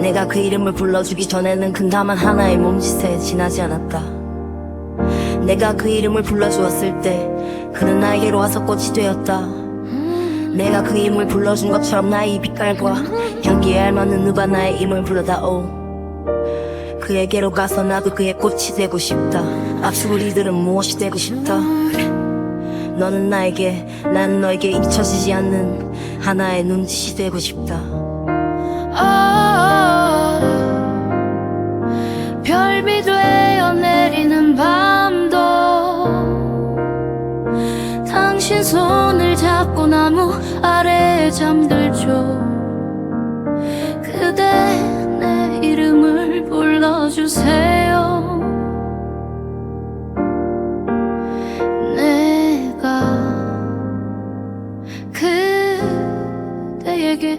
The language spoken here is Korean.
내가 그 이름을 불러주기 전에는 근다만 하나의 몸짓에 지나지 않았다. 내가 그 이름을 불러주었을 때 그는 나에게로 와서 꽃이 되었다. 내가 그 이름을 불러준 것처럼 나의 이 빛깔과 향기에 알맞는 누가 나의 이름을 불러다오. 그에게로 가서 나도 그의 꽃이 되고 싶다. 앞수리들은 무엇이 되고 싶다. 너는 나에게 난 너에게 잊혀지지 않는 하나의 눈짓이 되고 싶다 별비 되어 내리는 밤도 당신 손을 잡고 나무 아래에 잠들죠. 그대 내 이름을 불러주세요. 내가 그대에게